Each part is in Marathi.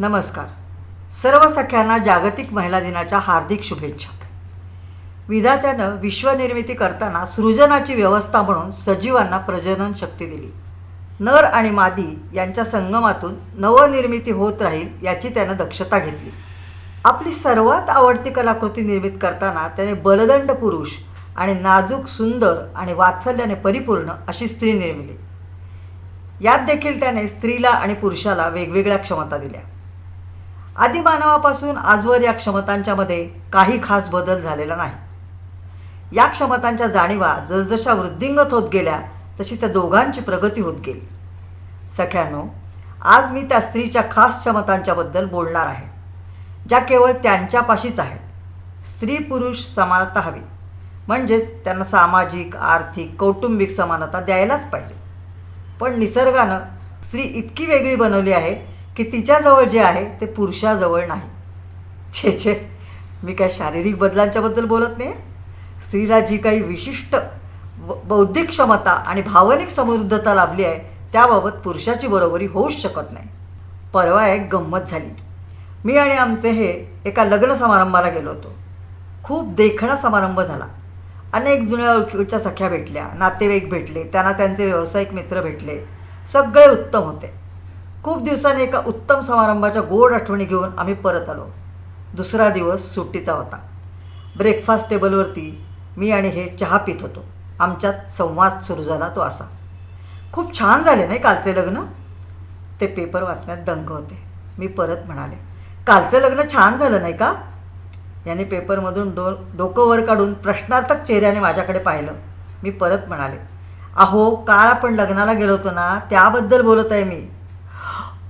नमस्कार. सर्व सख्यांना जागतिक महिला दिनाच्या हार्दिक शुभेच्छा. विधात्यानं विश्वनिर्मिती करताना सृजनाची व्यवस्था म्हणून सजीवांना प्रजनन शक्ती दिली. नर आणि मादी यांच्या संगमातून नवनिर्मिती होत राहील याची त्यानं दक्षता घेतली. आपली सर्वात आवडती कलाकृती निर्मित करताना त्याने बलदंड पुरुष आणि नाजूक सुंदर आणि वात्सल्याने परिपूर्ण अशी स्त्री निर्मिली. यात देखील त्याने स्त्रीला आणि पुरुषाला वेगवेगळ्या क्षमता दिल्या. आदिमानवापासून आजवर या क्षमतांच्यामध्ये काही खास बदल झालेला नाही. या क्षमतांच्या जाणीवा जसजशा वृद्धिंगत होत गेल्या तशी त्या दोघांची प्रगती होत गेली. सख्यानो आज मी त्या स्त्रीच्या खास क्षमतांच्याबद्दल बोलणार आहे ज्या केवळ त्यांच्यापाशीच आहेत. स्त्री पुरुष समानता हवी. म्हणजेच त्यांना सामाजिक आर्थिक कौटुंबिक समानता द्यायलाच पाहिजे. पण निसर्गानं स्त्री इतकी वेगळी बनवली आहे की तिच्याजवळ जे आहे ते पुरुषाजवळ नाही. छे छे. मी काय शारीरिक बदलांच्याबद्दल बोलत नाही. स्त्रीला जी काही विशिष्ट बौद्धिक क्षमता आणि भावनिक समृद्धता लाभली आहे त्याबाबत पुरुषाची बरोबरी होऊच शकत नाही. परवा एक गंमत झाली. मी आणि आमचे हे एका लग्न समारंभाला गेलो होतो. खूप देखणा समारंभ झाला. अनेक जुन्या ओळखीच्या सख्या भेटल्या नातेवाईक भेटले त्यांना त्यांचे व्यावसायिक मित्र भेटले. सगळे उत्तम होते. खूप दिवसांनी एका उत्तम समारंभाच्या गोड आठवणी घेऊन आम्ही परत आलो. दुसरा दिवस सुट्टीचा होता. ब्रेकफास्ट टेबलवरती मी आणि हे चहा पित होतो. आमच्यात संवाद सुरू झाला तो असा. खूप छान झाले नाही कालचे लग्न? ते पेपर वाचण्यात दंग होते. मी परत म्हणाले कालचं लग्न छान झालं नाही का? याने पेपरमधून डो डोकं वर काढून प्रश्नार्थक चेहऱ्याने माझ्याकडे पाहिलं. मी परत म्हणाले अहो काल आपण लग्नाला गेलो होतो ना त्याबद्दल बोलत आहे मी.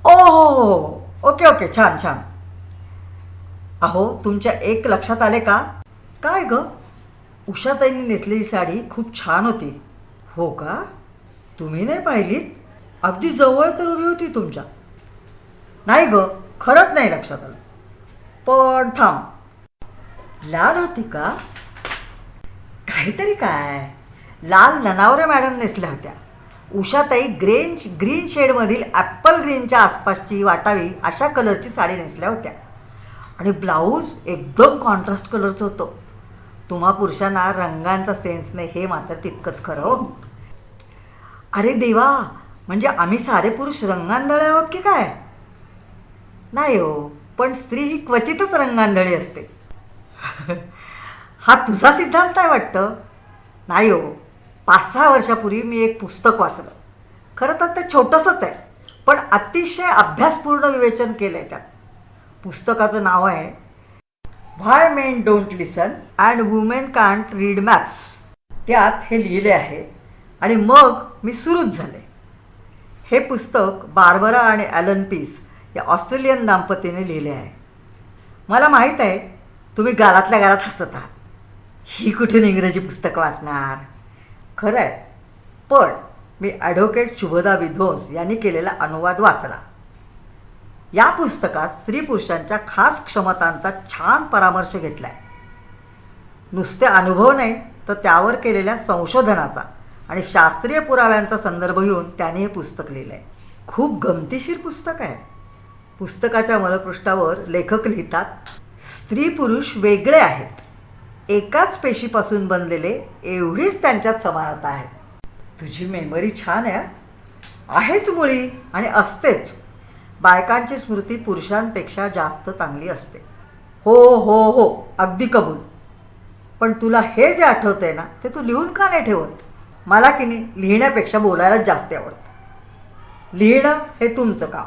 ओ हो हो ओके ओके छान छान. अहो तुमच्या एक लक्षात आले का? काय ग? उषाताईंनी नेसलेली साडी खूप छान होती. हो का? तुम्ही नाही पाहिलीत? अगदी जवळ तर उभी होती तुमच्या. नाही ग खरंच नाही लक्षात आलं. पण थांब. लाल होती का? काहीतरी काय? लाल ननावरे मॅडम नेसल्या होत्या. उषाताई ग्रेन ग्रीन शेडमधील ॲप्पल ग्रीनच्या आसपासची वाटावी अशा कलरची साडी नेसल्या होत्या. आणि ब्लाऊज एकदम कॉन्ट्रास्ट कलरचं होतं. तुम्हा पुरुषांना रंगांचा सेन्स नाही हे मात्र तितकंच खरं हो. अरे देवा म्हणजे आम्ही सारे पुरुष रंगांधळे आहोत की काय? नाही हो पण स्त्री ही क्वचितच रंगांधळी असते. हा तुझा सिद्धांत आहे वाटतं? नाही हो पाच सहा वर्षापूर्वी मी एक पुस्तक वाचलं. खरं तर ते छोटंसंच आहे पण अतिशय अभ्यासपूर्ण विवेचन केलं आहे त्यात. पुस्तकाचं नाव आहे why men don't listen and women can't read maps त्यात हे लिहिले आहे आणि मग मी सुरूच झाले. हे पुस्तक बार्बरा आणि ॲलन पीस या ऑस्ट्रेलियन दाम्पतीने लिहिले आहे. मला माहीत आहे तुम्ही गालातल्या गालात हसत आहात. ही कुठून इंग्रजी पुस्तकं वाचणार? खरं आहे पण मी ॲडव्होकेट शुभदा विध्वंस यांनी केलेला अनुवाद वाचला. या पुस्तकात स्त्री पुरुषांच्या खास क्षमतांचा छान परामर्श घेतला आहे नुसते अनुभव नाही तर त्यावर केलेल्या संशोधनाचा आणि शास्त्रीय पुराव्यांचा संदर्भ घेऊन त्याने हे पुस्तक लिहिलं आहे खूप गमतीशीर पुस्तक आहे. पुस्तकाच्या मलपृष्ठावर लेखक लिहितात स्त्री पुरुष वेगळे आहेत. एकाच पेशीपासून बनलेले एवढीच त्यांच्यात समानता आहे. तुझी मेमरी छान आहे आहेच मुळी आणि असतेच. बायकांची स्मृती पुरुषांपेक्षा जास्त चांगली असते. हो हो हो अगदी कबूल. पण तुला हे जे आठवतंय ना ते तू लिहून का नाही ठेवत? मला की नाही लिहिण्यापेक्षा बोलायलाच जास्त आवडतं. लिहिणं हे तुमचं काम.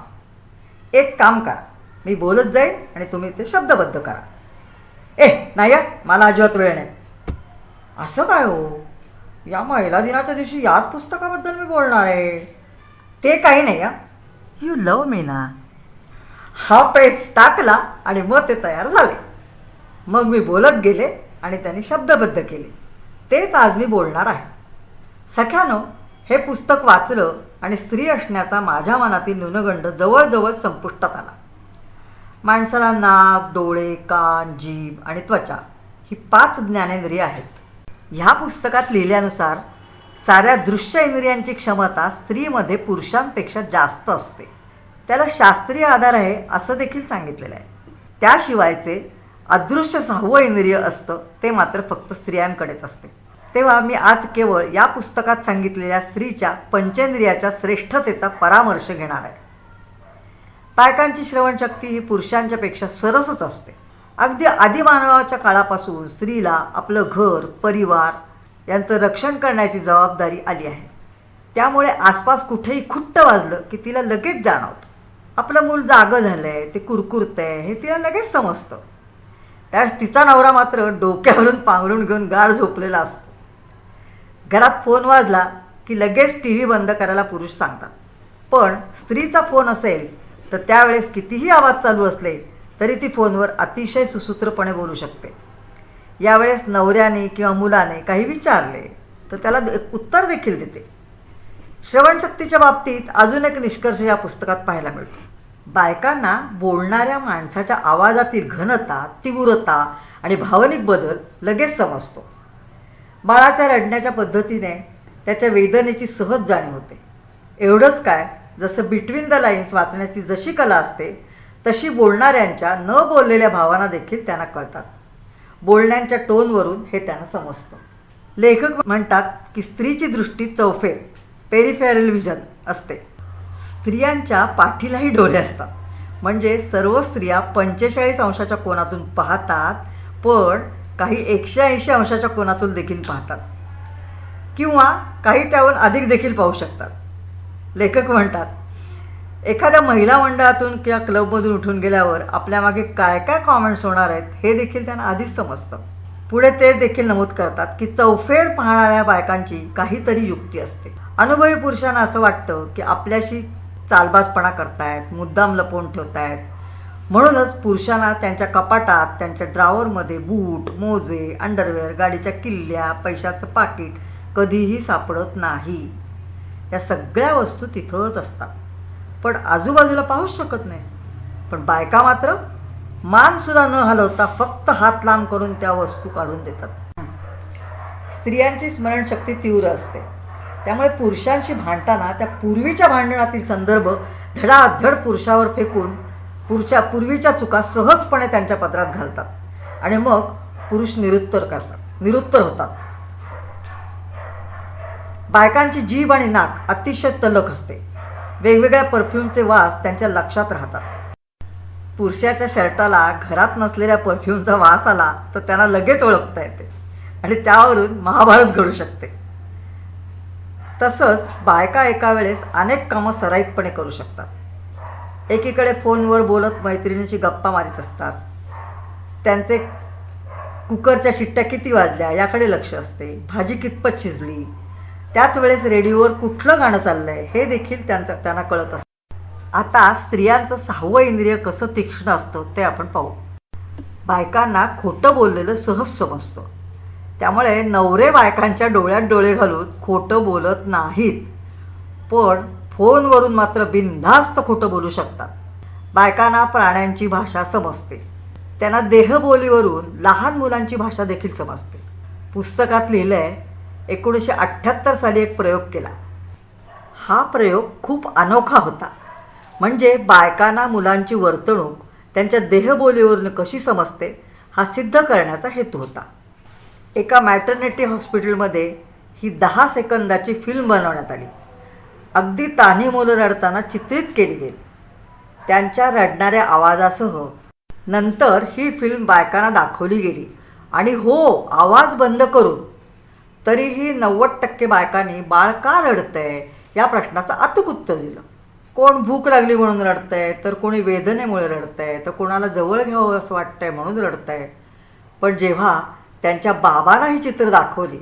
एक काम करा मी बोलत जाईन आणि तुम्ही ते शब्दबद्ध करा. ए नाही मला अजिबात वेळ नाही. असं काय हो? या महिला दिनाच्या दिवशी याच पुस्तकाबद्दल मी बोलणार आहे. ते काही नाही हा? यू लव मी ना. हा प्रेस टाकला आणि मग ते तयार झाले. मग मी बोलत गेले आणि त्यांनी शब्दबद्ध केले. तेच आज मी बोलणार आहे. सख्यानो हे पुस्तक वाचलं आणि स्त्री असण्याचा माझ्या मनातील न्यूनगंड जवळजवळ संपुष्टात आला. माणसाला नाक डोळे कान जीभ आणि त्वचा ही पाच ज्ञानेंद्रिय आहेत. ह्या पुस्तकात लिहिल्यानुसार साऱ्या दृश्य इंद्रियांची क्षमता स्त्रीमध्ये पुरुषांपेक्षा जास्त असते. त्याला शास्त्रीय आधार आहे असं देखील सांगितलेलं आहे. त्याशिवायचे अदृश्य सहावं इंद्रिय असतं ते मात्र फक्त स्त्रियांकडेच असते. तेव्हा मी आज केवळ या पुस्तकात सांगितलेल्या स्त्रीच्या पंचेंद्रियाच्या श्रेष्ठतेचा परामर्श घेणार आहे. बायकांची श्रवणशक्ती ही पुरुषांच्यापेक्षा सरसच असते. अगदी आदिमानवाच्या काळापासून स्त्रीला आपलं घर परिवार यांचं रक्षण करण्याची जबाबदारी आली आहे. त्यामुळे आसपास कुठेही खुट्ट वाजलं की तिला लगेच जाणवतं. आपलं मूल जागं झालं आहे ते कुरकुरतंय हे तिला लगेच समजतं. त्यास तिचा नवरा मात्र डोक्यावरून पांघरून घेऊन गाढ झोपलेला असतो. घरात फोन वाजला की लगेच टी व्ही बंद करायला पुरुष सांगतात. पण स्त्रीचा फोन असेल तर त्यावेळेस कितीही आवाज चालू असले तरी ती फोनवर अतिशय सुसूत्रपणे बोलू शकते. यावेळेस नवऱ्याने किंवा मुलाने काही विचारले तर त्याला उत्तर देखील देते. श्रवणशक्तीच्या बाबतीत अजून एक निष्कर्ष या पुस्तकात पाहायला मिळतो. बायकांना बोलणाऱ्या माणसाच्या आवाजातील घनता तीव्रता आणि भावनिक बदल लगेच समजतो. बाळाच्या रडण्याच्या पद्धतीने त्याच्या वेदनेची सहज जाणीव होते. एवढंच काय जसं बिटवीन द लाईन्स वाचण्याची जशी कला असते तशी बोलणाऱ्यांच्या न बोललेल्या भावना देखील त्यांना कळतात. बोलण्यांच्या टोनवरून हे त्यांना समजतं. लेखक म्हणतात की स्त्रीची दृष्टी चौफेर पेरिफेरल विजन असते. स्त्रियांच्या पाठीलाही डोळे असतात. म्हणजे सर्व स्त्रिया पंचेचाळीस अंशाच्या कोनातून पाहतात पण काही एकशे ऐंशी अंशाच्या कोनातून देखील पाहतात. किंवा काही त्याहून अधिक देखील पाहू शकतात. लेखक म्हणतात एखाद्या महिला मंडळातून किंवा क्लबमधून उठून गेल्यावर आपल्यामागे काय काय कॉमेंट्स होणार आहेत हे देखील त्यांना आधीच समजतं. पुढे ते देखील नमूद करतात की चौफेर पाहणाऱ्या बायकांची काहीतरी युक्ती असते. अनुभवी पुरुषांना असं वाटतं की आपल्याशी चालबाजपणा करतायत मुद्दाम लपवून ठेवतायत. म्हणूनच पुरुषांना त्यांच्या कपाटात त्यांच्या ड्रावरमध्ये बूट मोजे अंडरवेअर गाडीच्या किल्ल्या पैशाचं पाकिट कधीही सापडत नाही. या सगळ्या वस्तू तिथंच असतात. पण आजूबाजूला पाहूच शकत नाही. पण बायका मात्र मानसुद्धा न हलवता फक्त हात लांब करून त्या वस्तू काढून देतात. स्त्रियांची स्मरणशक्ती तीव्र असते. त्यामुळे पुरुषांशी भांडताना त्या पूर्वीच्या भांडणातील संदर्भ धडाधड पुरुषावर फेकून पुरुषा पूर्वीच्या चुका सहजपणे त्यांच्या पत्रात घालतात. आणि मग पुरुष निरुत्तर करतात. निरुत्तर होतात. बायकांची जीभ आणि नाक अतिशय तलक असते. वेगवेगळ्या परफ्यूमचे वास त्यांच्या लक्षात राहतात. पुरुषाच्या शर्टाला घरात नसलेल्या परफ्यूमचा वास आला तर त्यांना लगेच ओळखता येते आणि त्यावरून महाभारत घडू शकते. तसंच बायका एका वेळेस अनेक कामं सराईतपणे करू शकतात. एकीकडे फोनवर बोलत मैत्रिणीची गप्पा मारित असतात. त्यांचे कुकरच्या शिट्ट्या किती वाजल्या याकडे लक्ष असते. भाजी कितपत शिजली? त्याच वेळेस रेडिओवर कुठलं गाणं चाललंय हे देखील त्यांचं त्यांना कळत असतं. आता स्त्रियांचं सहावं इंद्रिय कसं तीक्ष्ण असतं ते आपण पाहू. बायकांना खोटं बोललेलं सहज समजतं. त्यामुळे नवरे बायकांच्या डोळ्यात डोळे घालून खोटं बोलत नाहीत. पण फोनवरून मात्र बिनधास्त खोटं बोलू शकतात. बायकांना प्राण्यांची भाषा समजते. त्यांना देहबोलीवरून लहान मुलांची भाषा देखील समजते. पुस्तकात लिहिलं आहे एकोणीसशे अठ्ठ्याहत्तर साली एक प्रयोग केला. हा प्रयोग खूप अनोखा होता. म्हणजे बायकांना मुलांची वर्तणूक त्यांच्या देहबोलीवरून कशी समजते हा सिद्ध करण्याचा हेतू होता. एका मॅटर्निटी हॉस्पिटलमध्ये ही दहा सेकंदाची फिल्म बनवण्यात आली. अगदी तान्ही मुलं रडताना चित्रित केली गेली. त्यांच्या रडणाऱ्या आवाजासह नंतर ही फिल्म बायकांना दाखवली गेली आणि हो आवाज बंद करून तरीही नव्वद टक्के बायकांनी बाळ का रडतंय? या प्रश्नाचं अचूक उत्तर दिलं. कोण भूक लागली म्हणून रडतंय? तर कोणी वेदनेमुळे रडतंय? तर कोणाला जवळ घ्यावं असं वाटतंय म्हणून रडतंय? पण जेव्हा त्यांच्या बाबांना ही चित्र दाखवली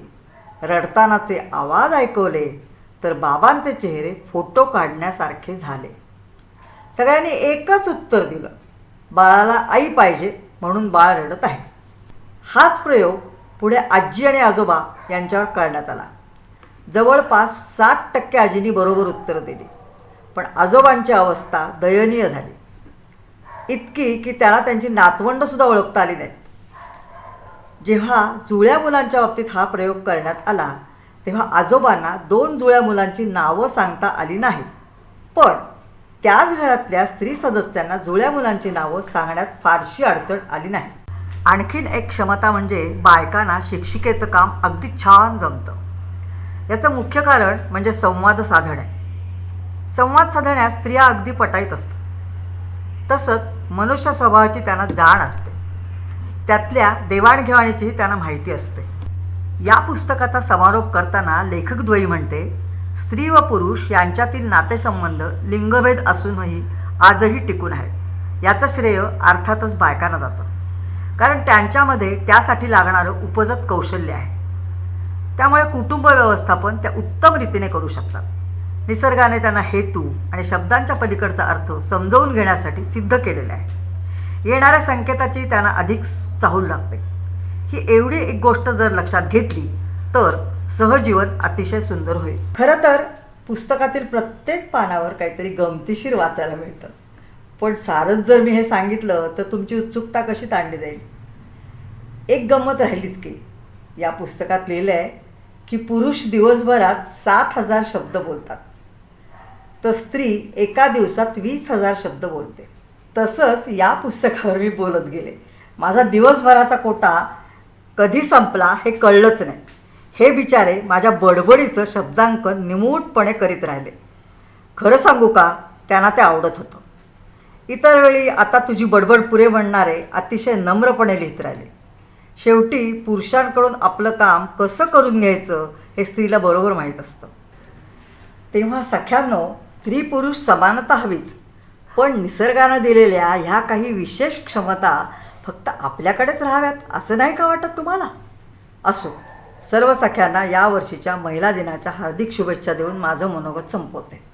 रडतानाचे आवाज ऐकवले तर बाबांचे चेहरे फोटो काढण्यासारखे झाले. सगळ्यांनी एकच उत्तर दिलं बाळाला आई पाहिजे म्हणून बाळ रडत आहे. हाच प्रयोग पुढे आजी आणि आजोबा यांच्यावर करण्यात आला. जवळपास साठ टक्के आजींनी बरोबर उत्तर दिली. पण आजोबांची अवस्था दयनीय झाली. इतकी की त्याला त्यांची नातवंडसुद्धा ओळखता आली नाहीत. जेव्हा जुळ्या मुलांच्या बाबतीत हा प्रयोग करण्यात आला तेव्हा आजोबांना दोन जुळ्या मुलांची नावं सांगता आली नाहीत. पण त्याच घरातल्या स्त्री सदस्यांना जुळ्या मुलांची नावं सांगण्यात फारशी अडचण आली नाही. आणखीन एक क्षमता म्हणजे बायकांना शिक्षिकेचं काम अगदी छान जमतं. याचं मुख्य कारण म्हणजे संवाद साधणे. संवाद साधण्यास स्त्रिया अगदी पटाईत असतात. तसंच मनुष्य स्वभावाची त्यांना जाण असते. त्यातल्या देवाणघेवाणीचीही त्यांना माहिती असते. या पुस्तकाचा समारोप करताना लेखकद्वयी म्हणते स्त्री व पुरुष यांच्यातील नातेसंबंध लिंगभेद असूनही आजही टिकून आहेत. याचं श्रेय अर्थातच बायकांना जातं. कारण त्यांच्यामध्ये त्यासाठी लागणारं उपजत कौशल्य आहे. त्यामुळे कुटुंब व्यवस्थापन त्या उत्तम रीतीने करू शकतात. निसर्गाने त्यांना हेतू आणि शब्दांच्या पलीकडचा अर्थ समजवून घेण्यासाठी सिद्ध केलेला आहे. येणाऱ्या संकेताची त्यांना अधिक चाहूल लागते. ही एवढी एक गोष्ट जर लक्षात घेतली तर सहजीवन अतिशय सुंदर होईल. खरं तर पुस्तकातील प्रत्येक पानावर काहीतरी गमतीशीर वाचायला मिळतं. पण सारंच जर मी हे सांगितलं तर तुमची उत्सुकता कशी ताणली जाईल? एक गंमत राहिलीच की या पुस्तकात लिहिलं आहे की पुरुष दिवसभरात सात हजार शब्द बोलतात. तर स्त्री एका दिवसात वीस हजार शब्द बोलते. तसंच या पुस्तकावर मी बोलत गेले. माझा दिवसभराचा कोटा कधी संपला हे कळलंच नाही. हे बिचारे माझ्या बडबडीचं शब्दांकन निमूटपणे करीत राहिले. खरं सांगू का त्यांना ते आवडत होतं. इतर वेळी आता तुझी बडबड पुरे म्हणणारे अतिशय नम्रपणे लिहित राहिले. शेवटी पुरुषांकडून आपलं काम कसं करून घ्यायचं हे स्त्रीला बरोबर माहीत असतं. तेव्हा सख्यांनो स्त्री पुरुष समानता हवीच. पण निसर्गानं दिलेल्या ह्या काही विशेष क्षमता फक्त आपल्याकडेच राहाव्यात असं नाही का वाटत तुम्हाला? असो सर्व सख्यांना यावर्षीच्या महिला दिनाच्या हार्दिक शुभेच्छा देऊन माझं मनोगत संपवते.